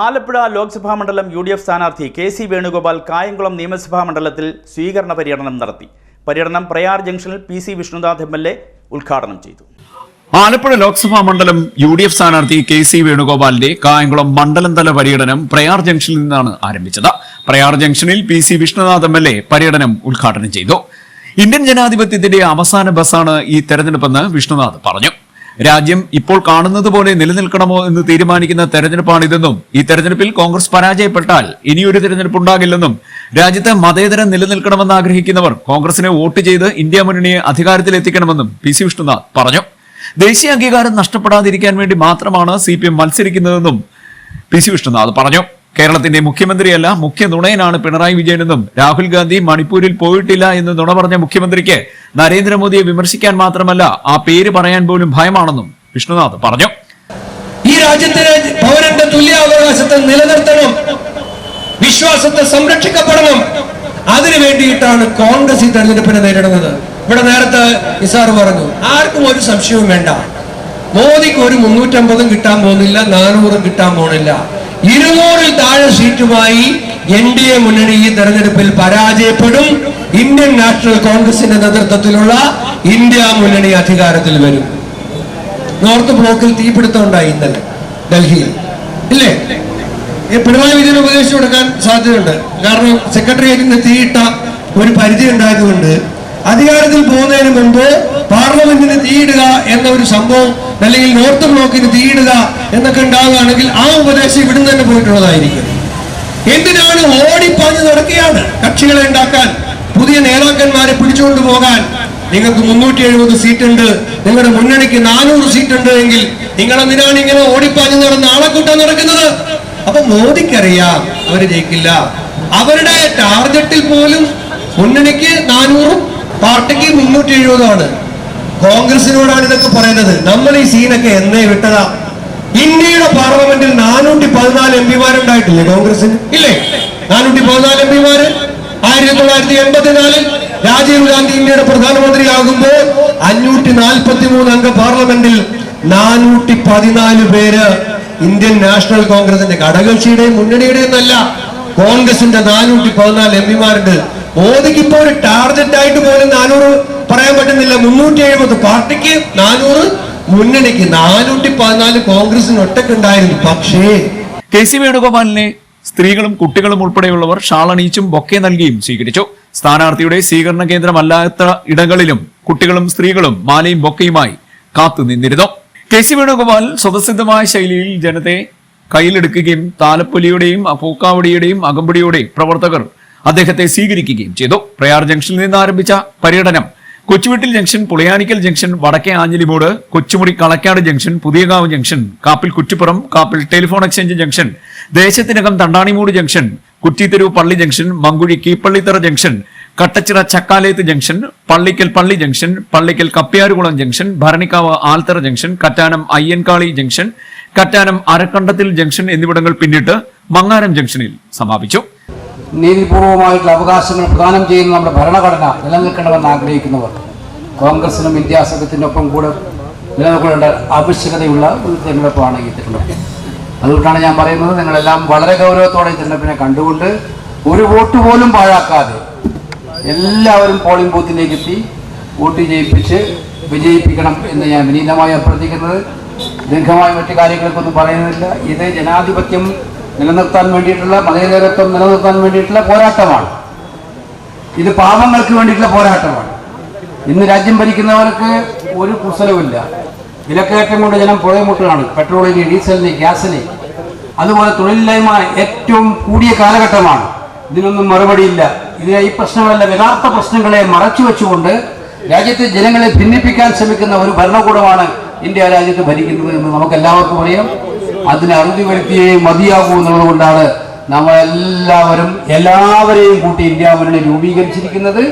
ആലപ്പുഴ ലോക്സഭാ മണ്ഡലം U D F സ്ഥാനാർത്ഥി K C Venugopal Kayamkulam നിയമസഭാ മണ്ഡലത്തിൽ സ്വീകരണ പര്യടനം നടത്തി. പര്യടനം പ്രയാർ ജംഗ്ഷനിൽ P C Vishnunath M L A ഉദ്ഘാടനം ചെയ്തു. ആലപ്പുഴ ലോക്സഭാ മണ്ഡലം യു ഡി എഫ് സ്ഥാനാർത്ഥി കെ സി വേണുഗോപാലിന്റെ കായംകുളം മണ്ഡലം തല പര്യടനം പ്രയാർ ജംഗ്ഷനിൽ നിന്നാണ് ആരംഭിച്ചത്. പ്രയാർ ജംഗ്ഷനിൽ P C Vishnunath M L A പര്യടനം ഉദ്ഘാടനം ചെയ്തു. ഇന്ത്യൻ ജനാധിപത്യത്തിന്റെ അവസാന ബസ്സാണ് ഈ തെരഞ്ഞെടുപ്പെന്ന് വിഷ്ണുനാഥ് പറഞ്ഞു. രാജ്യം ഇപ്പോൾ കാണുന്നത് പോലെ നിലനിൽക്കണമോ എന്ന് തീരുമാനിക്കുന്ന തെരഞ്ഞെടുപ്പാണിതെന്നും ഈ തെരഞ്ഞെടുപ്പിൽ കോൺഗ്രസ് പരാജയപ്പെട്ടാൽ ഇനിയൊരു തെരഞ്ഞെടുപ്പ് ഉണ്ടാകില്ലെന്നും രാജ്യത്ത് മതേതരം നിലനിൽക്കണമെന്ന് ആഗ്രഹിക്കുന്നവർ കോൺഗ്രസിനെ വോട്ട് ചെയ്ത് ഇന്ത്യ മുന്നണിയെ അധികാരത്തിലെത്തിക്കണമെന്നും പി സി വിഷ്ണുനാഥ് പറഞ്ഞു. ദേശീയ അംഗീകാരം നഷ്ടപ്പെടാതിരിക്കാൻ വേണ്ടി മാത്രമാണ് സി പി എം മത്സരിക്കുന്നതെന്നും പി സി വിഷ്ണുനാഥ് പറഞ്ഞു. കേരളത്തിന്റെ മുഖ്യമന്ത്രിയല്ല മുഖ്യ നുണയനാണ് പിണറായി വിജയനെന്നും രാഹുൽ ഗാന്ധി മണിപ്പൂരിൽ പോയിട്ടില്ല എന്ന് നുണ പറഞ്ഞ മുഖ്യമന്ത്രിക്ക് നരേന്ദ്രമോദിയെ വിമർശിക്കാൻ മാത്രമല്ല ആ പേര് പറയാൻ പോലും ഭയമാണെന്നും വിഷ്ണുനാഥ് പറഞ്ഞു. ഈ രാജ്യത്തിന് പൗരന്റെ തുല്യാവകാശത്തെ നിലനിർത്തണം വിശ്വാസത്തെ സംരക്ഷിക്കപ്പെടണം. അതിനു വേണ്ടിയിട്ടാണ് കോൺഗ്രസ് ഈ തെരഞ്ഞെടുപ്പിനെ നേരിടുന്നത്. ഇവിടെ നേരത്തെ നിസാർ പറഞ്ഞു ആർക്കും ഒരു സംശയവും വേണ്ട. മോദിക്ക് ഒരു മുന്നൂറ്റമ്പതും കിട്ടാൻ പോകുന്നില്ല നാനൂറും കിട്ടാൻ പോകുന്നില്ല. ഇരുന്നൂറിൽ താഴെ സീറ്റുമായി എൻ ഡി എ മുന്നണി ഈ തെരഞ്ഞെടുപ്പിൽ പരാജയപ്പെടും. ഇന്ത്യൻ നാഷണൽ കോൺഗ്രസിന്റെ നേതൃത്വത്തിലുള്ള ഇന്ത്യ മുന്നണി അധികാരത്തിൽ വരും. നോർത്ത് ബ്ലോക്കിൽ തീപിടുത്തം ഉണ്ടായി ഇന്നലെ ഡൽഹിയിൽ. ഇല്ലേ? പിണറായി വിജയൻ ഉപദേശിച്ചു കൊടുക്കാൻ സാധ്യതയുണ്ട്. കാരണം സെക്രട്ടേറിയറ്റിന് തീയിട്ട ഒരു പരിധി ഉണ്ടായതുകൊണ്ട് അധികാരത്തിൽ പോകുന്നതിന് മുമ്പ് പാർലമെന്റിന് തീയിടുക എന്ന ഒരു സംഭവം അല്ലെങ്കിൽ നോർത്ത് ബ്ലോക്കിന് തീയിടുക എന്നൊക്കെ ഉണ്ടാവുകയാണെങ്കിൽ ആ ഉപദേശം ഇവിടുന്ന് തന്നെ പോയിട്ടുള്ളതായിരിക്കും. എന്തിനാണ് ഓടിപ്പാഞ്ഞ് നടക്കുകയാണ് കക്ഷികളെ ഉണ്ടാക്കാൻ? പുതിയ നേതാക്കന്മാരെ പിടിച്ചുകൊണ്ട് പോകാൻ. നിങ്ങൾക്ക് മുന്നൂറ്റി എഴുപത് സീറ്റ് ഉണ്ട് നിങ്ങളുടെ മുന്നണിക്ക് നാനൂറ് സീറ്റ് ഉണ്ട് എങ്കിൽ നിങ്ങൾ എന്തിനാണ് ഇങ്ങനെ ഓടിപ്പാഞ്ഞ് നടന്ന് ആളെ കൂട്ടാൻ നടക്കുന്നത്? അപ്പൊ മോദിക്കറിയാം അവർ ജയിക്കില്ല. അവരുടെ ടാർഗറ്റിൽ പോലും മുന്നണിക്ക് നാനൂറും പാർട്ടിക്ക് മുന്നൂറ്റി എഴുപതാണ് കോൺഗ്രസിനോടാണ് ഇതൊക്കെ പറയുന്നത്. നമ്മൾ ഈ സീനൊക്കെ എന്നേ വിട്ടതാ. ഇന്ത്യയുടെ പാർലമെന്റിൽ നാനൂറ്റി പതിനാല് എം പിമാരുണ്ടായിട്ടില്ലേ കോൺഗ്രസിന്? ഇല്ലേ? നാനൂറ്റി പതിനാല് എം പിമാര് ആയിരത്തി തൊള്ളായിരത്തി എൺപത്തിനാലിൽ രാജീവ് ഗാന്ധി ഇന്ത്യയുടെ പ്രധാനമന്ത്രിയാകുമ്പോൾ അഞ്ഞൂറ്റി നാൽപ്പത്തി മൂന്ന് അംഗ പാർലമെന്റിൽ നാനൂറ്റി പതിനാല് പേര് ഇന്ത്യൻ നാഷണൽ കോൺഗ്രസിന്റെ ഘടകകക്ഷിയുടെയും മുന്നണിയുടെയും എന്നല്ല കോൺഗ്രസിന്റെ നാനൂറ്റി പതിനാല് എം പിമാരുണ്ട്. മോദിക്ക് ഇപ്പോ ഒരു ടാർഗറ്റ് ആയിട്ട് പോലും നാനൂറ് പറയാൻ പറ്റുന്നില്ല. മുന്നൂറ്റി എഴുപത് പാർട്ടിക്ക് നാനൂറ് മുന്നണിക്ക് നാനൂറ്റി പതിനാല് കോൺഗ്രസിന് ഒറ്റക്കുണ്ടായിരുന്നു പക്ഷേ കെ സി വേണുഗോപാലിനെ സ്ത്രീകളും കുട്ടികളും ഉൾപ്പെടെയുള്ളവർ ഷാളണിയിച്ചും ബൊക്കെ നൽകിയും സ്വീകരിച്ചു. സ്ഥാനാർത്ഥിയുടെ സ്വീകരണ കേന്ദ്രമല്ലാത്ത ഇടങ്ങളിലും കുട്ടികളും സ്ത്രീകളും മാലയും ബൊക്കയുമായി കാത്തു നിന്നിരുന്നു. കെ സി വേണുഗോപാൽ സ്വതസിദ്ധമായ ശൈലിയിൽ ജനത്തെ കയ്യിലെടുക്കുകയും താലപ്പൊലിയുടെയും പൂക്കാവടിയുടെയും അകമ്പടിയുടെയും പ്രവർത്തകർ അദ്ദേഹത്തെ സ്വീകരിക്കുകയും ചെയ്തു. പ്രയാർ ജംഗ്ഷനിൽ നിന്ന് ആരംഭിച്ച പര്യടനം. കൊച്ചുവീട്ടിൽ ജംഗ്ഷൻ പുളയാനിക്കൽ ജംഗ്ഷൻ വടക്കേ Anjilimoodu Kochumudi Kalakkad junction Puthiyakavu junction Kappil Kuttippuram Kappil telephone exchange junction ദേശത്തിനകം Thandanimoodu junction Kuttitheruvu പള്ളി junction Mankuzhi Keepallithara junction Kattachira Chakkalethu junction Pallickal പള്ളി ജംഗ്ഷൻ പള്ളിക്കൽ കപ്പ്യാരുകുളം ജംഗ്ഷൻ ഭരണിക്കാവ് ആൽത്തറ junction Kattanam Ayyankali junction Kattanam Arakkandathil junction എന്നിവിടങ്ങൾ പിന്നിട്ട് മങ്ങാരം ജംഗ്ഷനിൽ സമാപിച്ചു. നീതിപൂർവമായിട്ടുള്ള അവകാശങ്ങൾ പ്രദാനം ചെയ്യുന്ന നമ്മുടെ ഭരണഘടന നിലനിൽക്കണമെന്ന് ആഗ്രഹിക്കുന്നവർ കോൺഗ്രസിനും ഇന്ത്യ സംഘത്തിനൊപ്പം കൂടെ നിലനിൽക്കേണ്ട ആവശ്യകതയുള്ള ഒരു തിരഞ്ഞെടുപ്പാണ് ഈ തിരഞ്ഞെടുപ്പ്. അതുകൊണ്ടാണ് ഞാൻ പറയുന്നത് നിങ്ങളെല്ലാം വളരെ ഗൗരവത്തോടെ ഈ തിരഞ്ഞെടുപ്പിനെ കണ്ടുകൊണ്ട് ഒരു വോട്ട് പോലും പാഴാക്കാതെ എല്ലാവരും പോളിംഗ് ബൂത്തിലേക്ക് എത്തി വോട്ട് ചെയ്യിപ്പിച്ച് വിജയിപ്പിക്കണം എന്ന് ഞാൻ വിനീതമായി അഭ്യർത്ഥിക്കുന്നത്. ദീർഘമായ മറ്റു കാര്യങ്ങൾക്കൊന്നും പറയുന്നില്ല. ഇത് ജനാധിപത്യം നിലനിർത്താൻ വേണ്ടിയിട്ടുള്ള മതേതരത്വം നിലനിർത്താൻ വേണ്ടിയിട്ടുള്ള പോരാട്ടമാണ്. ഇത് പാവങ്ങൾക്ക് വേണ്ടിയിട്ടുള്ള പോരാട്ടമാണ്. ഇന്ന് രാജ്യം ഭരിക്കുന്നവർക്ക് ഒരു കുസലവുമില്ല വിലക്കയറ്റം കൊണ്ട് ജനം പുഴയമുട്ടാണ് പെട്രോളിന് ഡീസലിന് ഗ്യാസിന്. അതുപോലെ തൊഴിലില്ലായ്മ ഏറ്റവും കൂടിയ കാലഘട്ടമാണ്. ഇതിനൊന്നും മറുപടിയില്ല. ഇതിനെ ഈ പ്രശ്നങ്ങളല്ല യഥാർത്ഥ പ്രശ്നങ്ങളെ മറച്ചു വെച്ചുകൊണ്ട് രാജ്യത്തെ ജനങ്ങളെ ഭിന്നിപ്പിക്കാൻ ശ്രമിക്കുന്ന ഒരു ഭരണകൂടമാണ് ഇന്ത്യ രാജ്യത്ത് ഭരിക്കുന്നത് എന്ന് നമുക്ക് എല്ലാവർക്കും അറിയാം. അതിന് അറുതി വരുത്തിയേ മതിയാകൂ എന്നുള്ളത് കൊണ്ടാണ് നമ്മൾ എല്ലാവരും എല്ലാവരെയും കൂട്ടി ഇന്ത്യ മുന്നണി രൂപീകരിച്ചിരിക്കുന്നത്.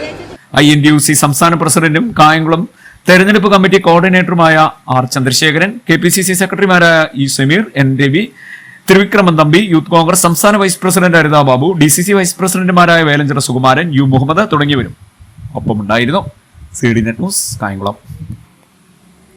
I N D U C സംസ്ഥാന പ്രസിഡന്റും കായംകുളം തെരഞ്ഞെടുപ്പ് committee കോർഡിനേറ്ററുമായ R Chandrasekharan K P C C സെക്രട്ടറിമാരായ E Sameer N Ravi Thrivikraman Thampi youth Congress സംസ്ഥാന vice president Aritha Babu D C C vice പ്രസിഡന്റുമാരായ വേലഞ്ചിറ സുകുമാരൻ യു മുഹമ്മദ് തുടങ്ങിയവരും. ഒപ്പമുണ്ടായിരുന്നു. C D net news Kayamkulam.